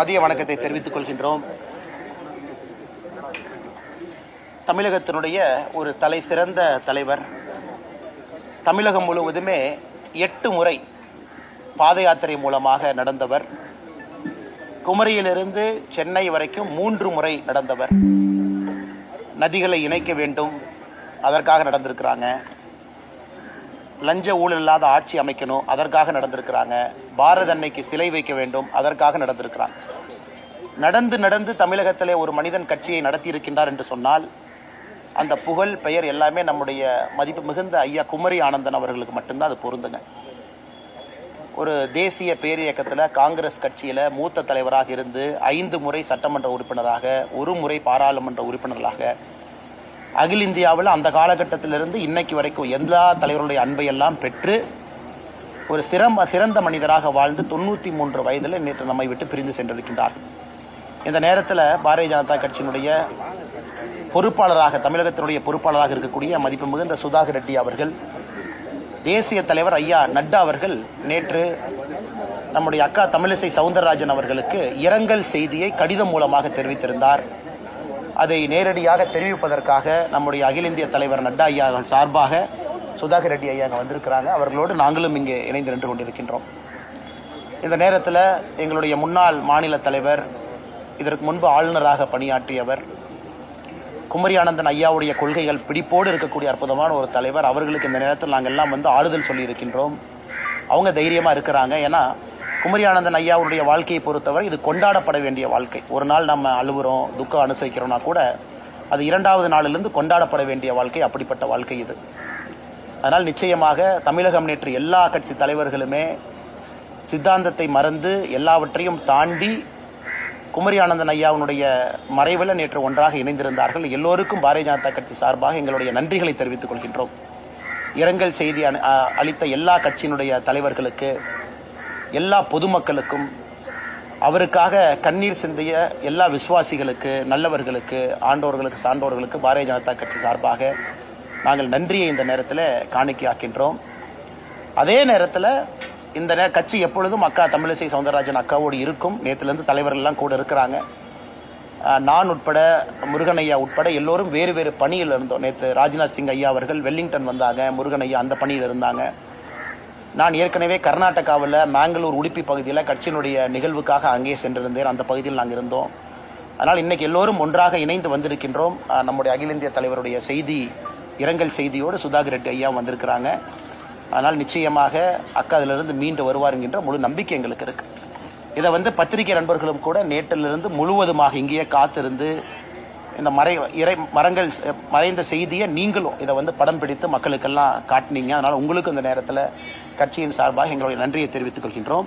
மதிய வணக்கத்தை தெரிவித்துக் கொள்கின்றோம். தமிழகத்தினுடைய ஒரு தலை சிறந்த தலைவர். தமிழகம் முழுவதுமே எட்டு முறை பாத யாத்திரை மூலமாக நடந்தவர். குமரியிலிருந்து சென்னை வரைக்கும் மூன்று முறை நடந்தவர். நதிகளை இணைக்க வேண்டும். அதற்காக நடந்திருக்கிறாங்க. லஞ்ச ஊழல் இல்லாத ஆட்சி அமைக்கணும். அதற்காக நடந்திருக்கிறாங்க. பாரத அன்னைக்கு சிலை வைக்க வேண்டும். அதற்காக நடந்திருக்கிறாங்க. நடந்து நடந்து தமிழகத்திலே ஒரு மனிதன் கட்சியை நடத்தி இருக்கின்றார் என்று சொன்னால் அந்த புகழ் பெயர் எல்லாமே நம்முடைய மதிப்பு மிகுந்த ஐயா குமரி ஆனந்தன் அவர்களுக்கு மட்டும்தான் அது பொருந்துங்க. ஒரு தேசிய பேரியக்கத்தில் காங்கிரஸ் கட்சியில் மூத்த தலைவராக இருந்து ஐந்து முறை சட்டமன்ற உறுப்பினராக ஒரு முறை பாராளுமன்ற உறுப்பினர்களாக அகில இந்தியாவில் அந்த காலகட்டத்திலிருந்து இன்னைக்கு வரைக்கும் எல்லா தலைவருடைய அன்பை எல்லாம் பெற்று ஒரு சிறந்த சிறந்த மனிதராக வாழ்ந்து தொண்ணூற்றி மூன்று வயதில் நேற்று நம்மை விட்டு பிரிந்து சென்றிருக்கின்றார். இந்த நேரத்தில் பாரதிய ஜனதா கட்சியினுடைய பொறுப்பாளராக தமிழகத்தினுடைய பொறுப்பாளராக இருக்கக்கூடிய மதிப்பு மிகுந்த சுதாகர் ரெட்டி அவர்கள் தேசிய தலைவர் ஐயா நட்டா அவர்கள் நேற்று நம்முடைய அக்கா தமிழிசை சவுந்தரராஜன் அவர்களுக்கு இரங்கல் செய்தியை கடிதம் மூலமாக தெரிவித்திருந்தார். அதை நேரடியாக தெரிவிப்பதற்காக நம்முடைய அகில இந்திய தலைவர் நட்டா ஐயா அவர்கள் சார்பாக சுதாகர் ரெட்டி ஐயா அங்க வந்திருக்கிறாங்க. அவர்களோடு நாங்களும் இங்கே இணைந்து நின்று கொண்டிருக்கின்றோம். இந்த நேரத்தில் எங்களுடைய முன்னாள் மாநில தலைவர் இதற்கு முன்பு ஆளுநராக பணியாற்றியவர் குமரி ஆனந்தன் ஐயாவுடைய கொள்கைகள் பிடிப்போடு இருக்கக்கூடிய அற்புதமான ஒரு தலைவர். அவர்களுக்கு இந்த நேரத்தில் நாங்கள் எல்லாம் வந்து ஆறுதல் சொல்லியிருக்கின்றோம். அவங்க தைரியமாக இருக்கிறாங்க. ஏன்னா குமரி ஆனந்தன் ஐயாவுடைய வாழ்க்கையை பொறுத்தவரை இது கொண்டாடப்பட வேண்டிய வாழ்க்கை. ஒரு நாள் நம்ம அழுவுறோம் துக்கம் அனுசரிக்கிறோம்னா கூட அது இரண்டாவது நாளிலிருந்து கொண்டாடப்பட வேண்டிய வாழ்க்கை. அப்படிப்பட்ட வாழ்க்கை இது. அதனால் நிச்சயமாக தமிழகம் நேற்று எல்லா கட்சி தலைவர்களுமே சித்தாந்தத்தை மறந்து எல்லாவற்றையும் தாண்டி குமரி ஆனந்தன் ஐயாவுடைய மறைவில் நேற்று ஒன்றாக இணைந்திருந்தார்கள். எல்லோருக்கும் பாரதிய ஜனதா கட்சி சார்பாக எங்களுடைய நன்றிகளை தெரிவித்துக் கொள்கின்றோம். இரங்கல் செய்தி அளித்த எல்லா கட்சியினுடைய தலைவர்களுக்கு எல்லா பொதுமக்களுக்கும் அவருக்காக கண்ணீர் சிந்திய எல்லா விசுவாசிகளுக்கு நல்லவர்களுக்கு ஆண்டோர்களுக்கு சான்றோர்களுக்கு பாரதிய ஜனதா கட்சி சார்பாக நாங்கள் நன்றியை இந்த நேரத்தில் காணிக்கையாக்கின்றோம். அதே நேரத்தில் இந்த கட்சி எப்பொழுதும் அக்கா தமிழிசை சவுந்தரராஜன் அக்காவோடு இருக்கும். நேற்றுலேருந்து தலைவர்கள்லாம் கூட இருக்கிறாங்க. நான் உட்பட முருகன் ஐயா உட்பட எல்லோரும் வேறு வேறு பணியில் இருந்தோம். நேற்று ராஜ்நாத் சிங் ஐயா அவர்கள் வெல்லிங்டன் வந்தாங்க முருகனையா அந்த பணியில் இருந்தாங்க. நான் ஏற்கனவே கர்நாடகாவில் மேங்களூர் உடுப்பி பகுதியில் கட்சியினுடைய நிகழ்வுக்காக அங்கே சென்றிருந்தேன். அந்த பகுதியில் நாங்கள் இருந்தோம். அதனால் இன்னைக்கு எல்லோரும் ஒன்றாக இணைந்து வந்திருக்கின்றோம். நம்முடைய அகில இந்திய தலைவருடைய செய்தி இரங்கல் செய்தியோடு சுதாகர் ரெட்டி ஐயா வந்திருக்கிறாங்க. அதனால் நிச்சயமாக அக்கா அதிலிருந்து மீண்டு வருவார் என்கின்ற முழு நம்பிக்கை எங்களுக்கு இருக்கு. இதை வந்து பத்திரிகை நண்பர்களும் கூட நேற்றிலிருந்து முழுவதுமாக இங்கேயே காத்திருந்து இந்த மறை இறை மரங்கள் மறைந்த செய்தியை நீங்களும் இதை வந்து படம் பிடித்து மக்களுக்கெல்லாம் காட்டினீங்க. அதனால் உங்களுக்கு இந்த நேரத்தில் கட்சியின் சார்பாக எங்களுடைய நன்றியை தெரிவித்துக் கொள்கின்றோம்.